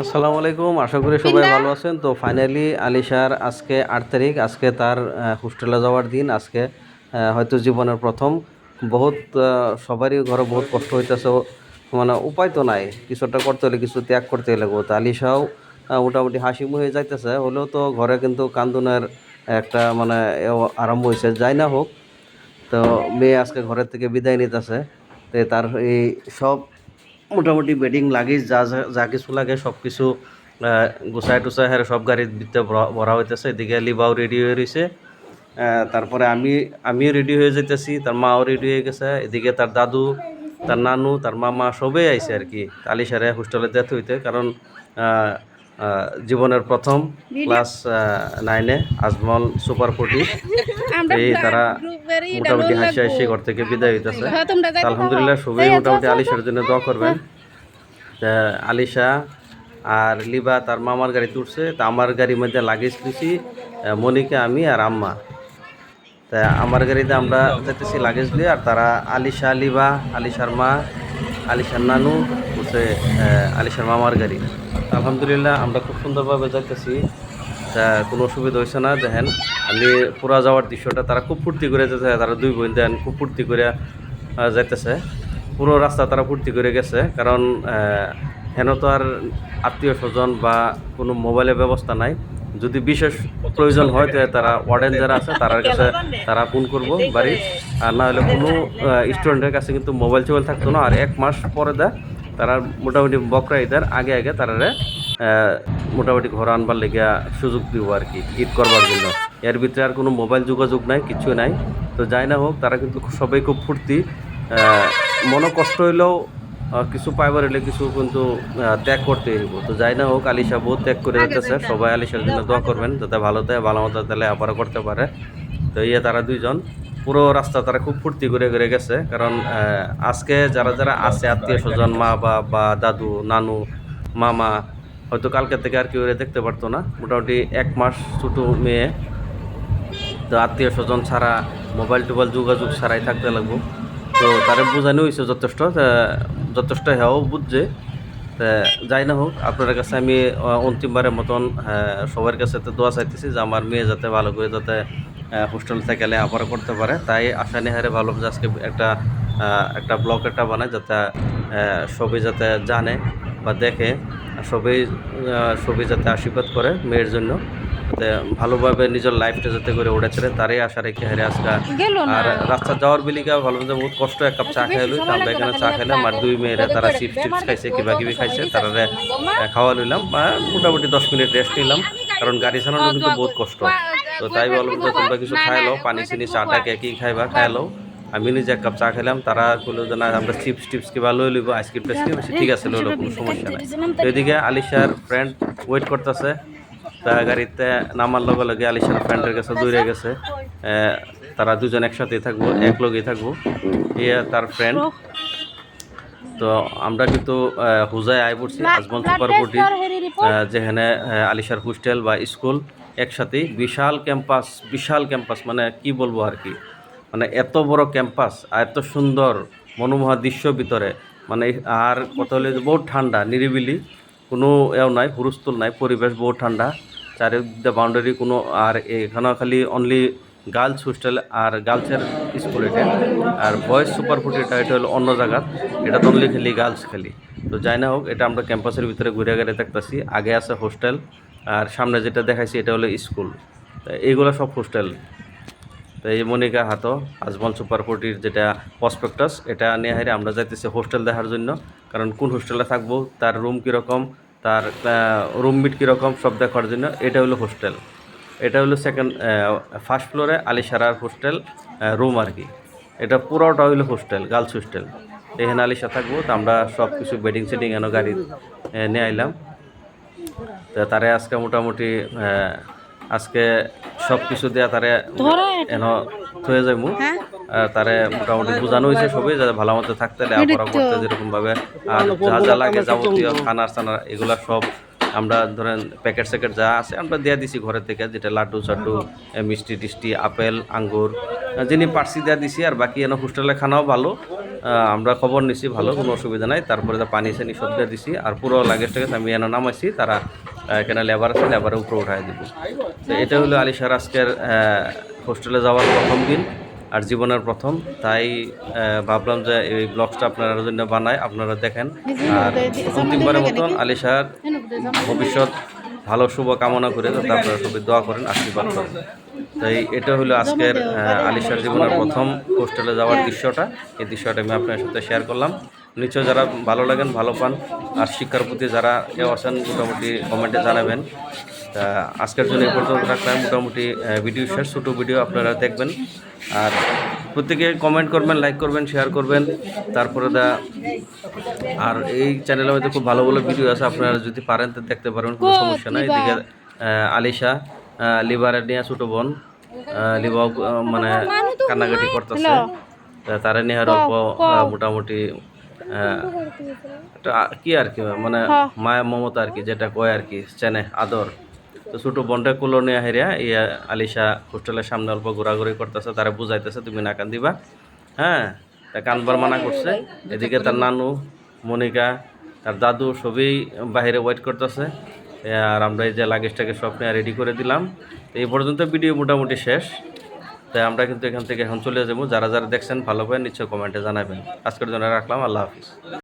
আসসালামু আলাইকুম আশা করি সবাই ভালো আছেন। তো ফাইনালি আলিশার আজকে আট তারিখ আজকে তার হোস্টেলে যাওয়ার দিন আজকে হয়তো জীবনের প্রথম। বহুত সবারই ঘরে বহুত কষ্ট হইতেছে মানে উপায় তো নাই। কিছুটা করতে হলে কিছু ত্যাগ করতে লাগবো। তো আলিশাও মোটামুটি হাসি মুহে যাইতেছে। হলেও তো ঘরে কিন্তু কান্দুনের একটা মানে আরম্ভ হয়েছে যাই না হোক তো মেয়ে আজকে ঘরের থেকে বিদায় নিতেছে। তো তার এই সব মোটামুটি বেডিং লাগেজ যা, যা- কিছু লাগে সব কিছু গুছায় টুসাই হ্যাঁ সব গাড়ির ভিতরে ভরা- হইতেছে। এদিকে লিবাও রেডি হয়ে রয়েছে তারপরে আমি, আমিও রেডি হয়ে যেতেছি তার মাও রেডি হয়ে গেছে। এদিকে তার দাদু, তার নানু, তার মামা সবে আইছে আর কি। আলিশারে হোস্টেলে যেতে হইতে। কারণ জীবনের প্রথম ক্লাস নাইনে আজমল সুপার ফোর্টি এই তারা মোটামুটি হাসি হাসি ঘর থেকে বিদায় হইতেছে। তা আলহামদুলিল্লাহ সবাই মোটামুটি আলিশার জন্য দোয়া করবেন। তা আলিশা আর লিবা তার মামার গাড়ি তুলছে। তা আমার গাড়ির মধ্যে লাগেজ আহ, মনিকা আমি আর আম্মা। তা আমার গাড়িতে আমরা যেতেছি লাগেজ দিয়ে আর তারা আলিশা লিবা আলিশার মা আলিশার নানু, হচ্ছে আলিশার মামার গাড়ি। আলহামদুলিল্লাহ, আমরা খুব সুন্দরভাবে যাইতেছি। তা কোনো অসুবিধা হয়েছে না, দেখেন। আমি পুরা যাওয়ার দৃশ্যটা, তারা খুব ফুর্তি করে যেতে তারা দুই বোন দেন খুব ফুর্তি করে যাইতেছে। পুরো রাস্তা তারা ফুর্তি করে গেছে, কারণ হেন তো আর আত্মীয় স্বজন বা কোনো মোবাইলের ব্যবস্থা নাই। যদি বিশেষ প্রয়োজন হয় তাহলে তারা ওয়ার্ডেন যারা আছে তার কাছে তারা ফোন করব বাড়ির। আর না হলে কোনো স্টুডেন্টের কাছে কিন্তু মোবাইল টোবাইল থাকতো না। আর এক মাস পরে দেয় তারা মোটামুটি বকরা ঈদের আগে আগে তারা মোটামুটি ঘর আনবার লেগে সুযোগ দিব আর কি ঈদ করবার জন্য। এর ভিতরে আর কোনো মোবাইল যোগাযোগ নাই কিছু নাই। তো যাই না হোক তারা কিন্তু সবাই খুব ফুর্তি। মনে কষ্ট হইলেও কিছু পাইবার হলে কিছু কিন্তু ত্যাগ করতে হইব। তো যাই না হোক আলিশা বহুত ত্যাগ করে যেতেছে সবাই আলিশার জন্য দোয়া করবেন যাতে ভালো দেয় ভালো মতো তাহলে আবারও করতে পারে। তো ইয়ে তারা দুইজন পুরো রাস্তা তারা খুব ফুর্তি করে করে গেছে। কারণ আজকে যারা যারা আছে আত্মীয় স্বজন মা বা বা দাদু নানু মামা হয়তো কালকে থেকে আর কেউ দেখতে পারতো না। মোটামুটি এক মাস ছোটো মেয়ে। তো আত্মীয় স্বজন ছাড়া মোবাইল টোবাইল যোগাযোগ ছাড়াই থাকতে লাগবো। তো তারে বোঝানো হয়েছে যথেষ্ট যথেষ্ট হ্যাঁ বুঝছে। যাই না হোক আপনার কাছে আমি অন্তিমবারের মতন সবার কাছে তো দোয়া চাইতেছি যে আমার মেয়ে যাতে ভালো করে যাতে হোস্টেল থেকে আবার করতে পারে। তাই আশা নেহারে ভালো আজকে একটা একটা ব্লগ একটা বানায় যাতে সবাই যাতে জানে বা দেখে সবাই সবাই যাতে আশীর্বাদ করে মেয়ের জন্য। ভালোভাবে নিজের লাইফটা যাতে করে চলে তারই আশা রেখে হারে আজকে আর রাস্তা যাওয়ার বিলিকা ভালো মতো বহুত কষ্ট এক কাপ চা খাইলো আমরা এখানে চা খাইলাম আর দুই মেয়েরা তারা চিপস টিপস খাইছে কিবা কিবি খাইছে তারা খাওয়া লইলাম বা মোটামুটি দশ মিনিট রেস্ট নিলাম কারণ গাড়ি চালানো কিন্তু বহুত কষ্ট। তো তাই বললাম যে তোমরা কিছু খাইলো পানি চিনি চাটা কে কি খাইবা খাইলো আমি নিজে এক কাপ চা খেলাম তারা বলল যে না আমরা চিপস টিপস কিবা লই লইব আইসক্রিম টাইসক্রিম ঠিক আছে লইলো কোনো সমস্যা নাই। তো এদিকে আলিশার ফ্রেন্ড ওয়েট করতেছে। তা গাড়িতে নামার লগে লগে আলিশার ফ্রেন্ডের কাছে দৌড়ে গেছে। তারা দুজন একসাথে থাকব এক লগেই থাকব। ইয়ে তার ফ্রেন্ড তো আমরা কিন্তু হুজায় আয় পড়ছি আজমল সুপারপটি যেখানে আলিশার হোস্টেল বা স্কুল একসাথেই। বিশাল ক্যাম্পাস বিশাল ক্যাম্পাস মানে কি বলব আর কি? মানে এত বড় ক্যাম্পাস আর এত সুন্দর মনোমোহা দৃশ্য ভিতরে। মানে আর কত হলে যে বহুত ঠান্ডা নিরিবিলি। কোনো এও নাই হুরুস্থুল নাই পরিবেশ বহুত ঠান্ডা। চারিদিকে বাউন্ডারি কোনো, আর এখানে খালি অনলি গার্লস হোস্টেল আর গার্লসের স্কুল এটা। আর বয়েজ সুপার ফুড এটা এটা হলো অন্য জায়গা। এটা তো অনলি খালি গার্লস খালি। তো যাই না হোক, এটা আমরা ক্যাম্পাসের ভিতরে ঘুরে ঘুরে দেখতেছি। আগে আছে হোস্টেল আর সামনে যেটা দেখাইছি এটা হলো স্কুল এইগুলো সব হোস্টেল তো এই মনিকা হাতো, আজমল সুপার ফোর্টির যেটা প্রসপেক্টাস এটা নিয়ে হারে আমরা যাইতেছি হোস্টেল দেখার জন্য। কারণ কোন হোস্টেলে থাকব, তার রুম কীরকম তার রুমমিট কীরকম সব দেখার জন্য এটা হলো হোস্টেল এটা হলো সেকেন্ড ফার্স্ট ফ্লোরে আলিশারার হোস্টেল রুম আর কি। এটা পুরোটা হইল হোস্টেল গার্লস হোস্টেল এখানে আলিশা থাকব তো আমরা সব কিছু বেডিং সেডিং এনে গাড়ি নিয়ে আইলাম। তো তারে আজকে মোটামুটি আজকে সব কিছু দেয়া তারে এন থয়ে যাইমু আর তারে মোটামুটি বোঝানো হয়েছে সবই যাতে ভালো মতো থাকতে লেখাপড়া করতে যেরকম ভাবে আর যা যা লাগে যাবতীয় খানার সানার এগুলা সব আমরা ধরেন প্যাকেট স্যাকেট যা আছে আমরা দিয়ে দিছি ঘরের থেকে যেটা লাড্ডু চাড্ডু মিষ্টি টিষ্টি আপেল আঙ্গুর যিনি পার্সি দেওয়া দিছি আর বাকি এনে হোস্টেলে খানাও ভালো আমরা খবর নিছি ভালো কোনো অসুবিধা নাই তারপরে পানি সানি সব দিয়ে দিছি আর পুরো লাগেজটাকে আমি এনে নামাইছি তারা এখানে লেবার আছে লেবারে উপরে উঠাই দিব। তো এটা হলো আলিশার আজকের হোস্টেলে যাওয়ার প্রথম দিন আর জীবনের প্রথম। তাই ভাবলাম যে এই ব্লগসটা আপনার জন্য বানাই, আপনারা দেখেন। আর অন্তিমবারের মতন আলিশার ভবিষ্যৎ ভালো, শুভ কামনা করে যাতে আপনারা সবাই দোয়া করেন, আশীর্বাদ করেন। তাই এটা হলো আজকের আলিশার জীবনের প্রথম হোস্টেলে যাওয়ার দৃশ্যটা। এই দৃশ্যটা আমি আপনার সাথে শেয়ার করলাম। নিশ্চয় যারা ভালো লাগেন ভালো পান আর শিক্ষার প্রতি যারা কেউ আছেন মোটামুটি কমেন্টে জানাবেন। তা আজকের জন্য এই পর্যন্ত রাখলাম। মোটামুটি ভিডিও শেষ ছোটো ভিডিও আপনারা দেখবেন। আর প্রত্যেকে কমেন্ট করবেন লাইক করবেন শেয়ার করবেন। তারপরে দা আর এই চ্যানেলে হয়তো খুব ভালো ভালো ভিডিও আছে আপনারা যদি পারেন তো দেখতে পারবেন কোনো সমস্যা নাই। এদিকে আলিশা লিভারের নিয়ে ছোটো বোন লিবাও মানে কান্নাকাটি করতেছে। তারা নিয়ে আর অল্প মোটামুটি আ- কি আর কি মানে মায়া মমতা আর কি যেটা কয় আর কি চেনে আদর। তো ছোট বোনটা কুলো নিয়ে হেরিয়া ইয়া আলিশা হোস্টেলের সামনে অল্প ঘোরাঘুরি করতেছে তারা বুঝাইতেছে তুমি না কান দিবা হ্যাঁ তা কানবার মানা করছে। এদিকে তার নানু মনিকা তার দাদু সবই বাইরে ওয়েট করতেছে। আর আমরা এই যে লাগেজটাকে সব নিয়ে রেডি করে দিলাম। এই পর্যন্ত ভিডিও মোটামুটি শেষ। তাই আমরা কিন্তু এখান থেকে এখন চলে যাব। যারা যারা দেখছেন, ভালো পায় নিশ্চয় কমেন্টে জানাবেন। আজকের জন্য রাখলাম। আল্লাহ হাফিজ।